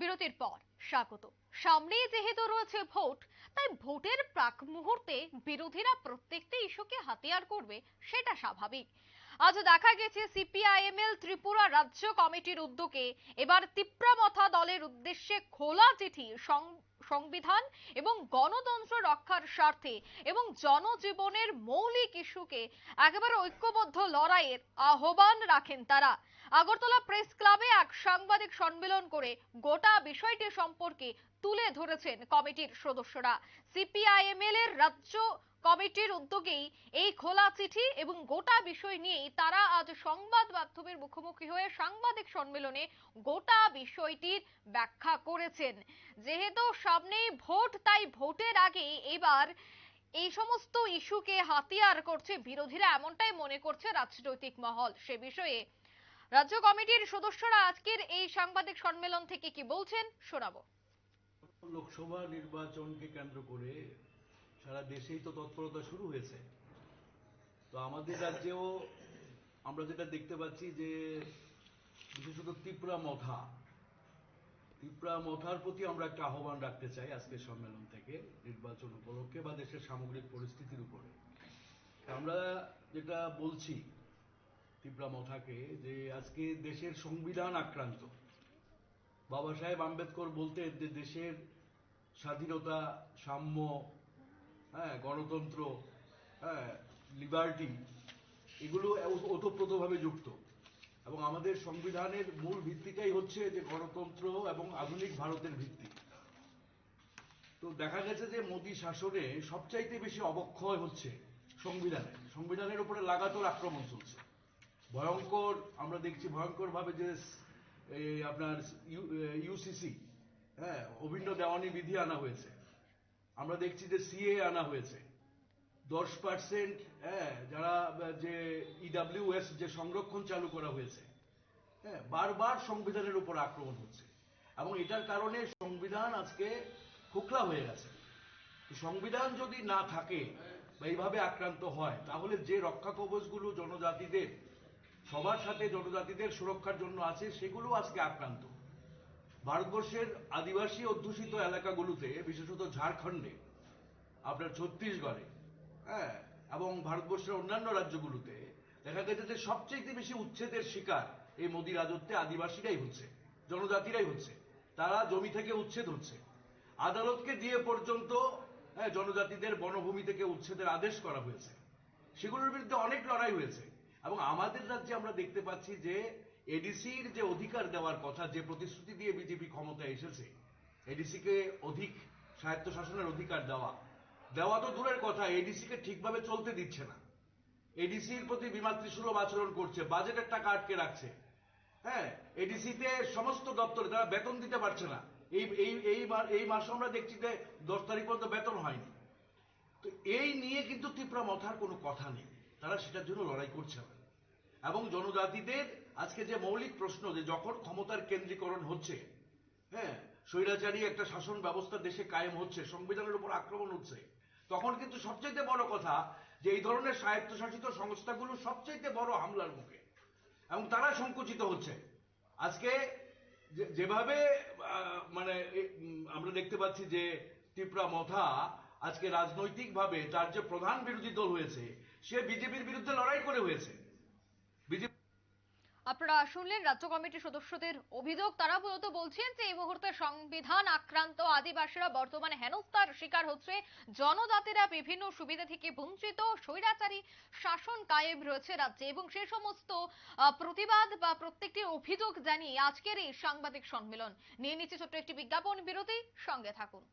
বিরতির পর। স্বাগত। সামনেই যেহেতু রয়েছে ভোট, তাই ভোটের প্রাক মুহূর্তে বিরোধীরা প্রত্যেকটি ইস্যুকে হাতিয়ার করবে, সেটা স্বাভাবিক। আজ দেখা গেছে সিপিআইএমএল ত্রিপুরা রাজ্য কমিটির উদ্যোগে এবার তিপ্রামথা দলের উদ্দেশ্যে খোলা চিঠি সংবিধান এবং গণতন্ত্র রক্ষার স্বার্থে এবং জনজীবনের মৌলিক ইস্যুকে একেবারে ঐক্যবদ্ধ লড়াইয়ের আহ্বান রাখেন তারা। আগরতলা প্রেস ক্লাবে এক সাংবাদিক সম্মেলন করে গোটা বিষয়টি সম্পর্কে তুলে ধরেছেন কমিটির সদস্যরা। সিপিআইএমএল এর রাজ্য কমিটির উদ্যোগেই এই খোলা চিঠি এবং গোটা বিষয় নিয়েই তারা আজ সংবাদ মাধ্যমের মুখোমুখি হয়ে সাংবাদিক সম্মেলনে গোটা বিষয়টির ব্যাখ্যা করেছেন। যেহেতু সামনেই ভোট, তাই ভোটের আগে এবার এই সমস্ত ইস্যুকে হাতিয়ার করছে বিরোধীরা, এমনটাই মনে করছে রাজনৈতিক মহল। সে বিষয়ে রাজ্য কমিটির সদস্যরা আজকের এই সাংবাদিক সম্মেলন থেকে কি বলছেন শোনাবো। লোকসভা নির্বাচনকে কেন্দ্র করে সারা দেশেই তো তৎপরতা শুরু হয়েছে। তো আমাদের রাজ্যেও আমরা যেটা দেখতে পাচ্ছি যে, বিশেষত ত্রিপুরা মথা ত্রিপুরা মথার প্রতি আমরা একটা আহ্বান রাখতে চাই আজকের সম্মেলন থেকে, নির্বাচন উপলক্ষে বা দেশের সামগ্রিক পরিস্থিতির উপরে। আমরা যেটা বলছি ত্রিপুরা মথাকে যে আজকে দেশের সংবিধান আক্রান্ত। বাবা সাহেব আম্বেদকর বলতেন যে দেশের স্বাধীনতা, সাম্য হ্যাঁ গণতন্ত্র হ্যাঁ লিবার্টি, এগুলো ওতপ্রোতভাবে যুক্ত। এবং আমাদের সংবিধানের মূল ভিত্তিটাই হচ্ছে যে গণতন্ত্র এবং আধুনিক ভারতের ভিত্তি। তো দেখা গেছে যে মোদী শাসনে সবচাইতে বেশি অবক্ষয় হচ্ছে সংবিধানে। সংবিধানের উপরে লাগাতার আক্রমণ চলছে। ভয়ঙ্কর, আমরা দেখছি ভয়ঙ্কর ভাবে যে আপনার ইউসিসি হ্যাঁ অভিন্ন দেওয়ানি বিধি আনা হয়েছে। আমরা দেখছি যে সিএ আনা হয়েছে। দশ পার্সেন্ট হ্যাঁ যারা, যে ইডাব্লিউএস যে সংরক্ষণ চালু করা হয়েছে হ্যাঁ বারবার সংবিধানের উপর আক্রমণ হচ্ছে। এবং এটার কারণে সংবিধান আজকে খোকলা হয়ে গেছে। সংবিধান যদি না থাকে বা এইভাবে আক্রান্ত হয়, তাহলে যে রক্ষা কবচগুলো জনজাতিদের, সবার সাথে জনজাতিদের সুরক্ষার জন্য আছে, সেগুলো আজকে আক্রান্ত। ভারতবর্ষের আদিবাসী অধ্যুষিত এলাকাগুলোতে, বিশেষত ঝাড়খণ্ডে, আপনার ছত্তিশগড়ে হ্যাঁ এবং ভারতবর্ষের অন্যান্য রাজ্যগুলোতে দেখা গেছে যে সবচেয়ে বেশি উচ্ছেদের শিকার এই মোদী রাজত্বে আদিবাসীরাই হচ্ছে জনজাতিরাই হচ্ছে। তারা জমি থেকে উচ্ছেদ হচ্ছে। আদালতকে দিয়ে পর্যন্ত হ্যাঁ, জনজাতিদের বনভূমি থেকে উচ্ছেদের আদেশ করা হয়েছে। সেগুলোর বিরুদ্ধে অনেক লড়াই হয়েছে। এবং আমাদের রাজ্যে আমরা দেখতে পাচ্ছি যে এডিসির যে অধিকার দেওয়ার কথা যে প্রতিশ্রুতি দিয়ে বিজেপি ক্ষমতায় এসেছে এডিসিকে অধিক স্বায়ত্ত শাসনের অধিকার দেওয়া দেওয়া তো দূরের কথা এডিসিকে ঠিকভাবে চলতে দিচ্ছে না। এডিসির প্রতি বিমাতৃসুলভ আচরণ করছে, বাজেটের টাকা আটকে রাখছে। হ্যাঁ এডিসিতে সমস্ত দপ্তরে তারা বেতন দিতে পারছে না। এই এই এই এই মাসে আমরা দেখছি যে দশ তারিখ পর্যন্ত বেতন হয়নি। তো এই নিয়ে কিন্তু ত্রিপুরা মথার কোনো কথা নেই। তারা সেটার জন্য লড়াই করছে না এবং জনজাতিদের আজকে যে মৌলিক প্রশ্ন যে যখন ক্ষমতার কেন্দ্রীকরণ হচ্ছে হ্যাঁ স্বৈরাচারী একটা শাসন ব্যবস্থা দেশে কায়েম হচ্ছে, সংবিধানের উপর আক্রমণ হচ্ছে। তখন কিন্তু সবচাইতে বড় কথা যে এই ধরনের স্বায়ত্তশাসিত সংস্থাগুলো সবচাইতে বড় হামলার মুখে। এবং তারা সংকুচিত হচ্ছে। আজকে যেভাবে মানে আমরা দেখতে পাচ্ছি যে ত্রিপুরা মথা আজকে রাজনৈতিকভাবে তার যে প্রধান বিরোধী দল হয়েছে, সে বিজেপির বিরুদ্ধে লড়াই করে হয়েছে। আপনারা শুনলেন রাজ্য কমিটির সদস্যদের অভিযোগ। তারা মূলত বলছেন যে, এই মুহূর্তে সংবিধান আক্রান্ত আদিবাসীরা বর্তমানে হেনস্থার শিকার হচ্ছে। জনজাতিরা বিভিন্ন সুবিধা থেকে বঞ্চিত। স্বৈরাচারী শাসন কায়েম রয়েছে রাজ্যে এবং সে সমস্ত প্রতিবাদ বা প্রত্যেকটি অভিযোগ জানিয়ে আজকের এই সাংবাদিক সম্মেলন। নিয়ে নিচ্ছে ছোট্ট একটি বিজ্ঞাপন বিরতি। সঙ্গে থাকুন।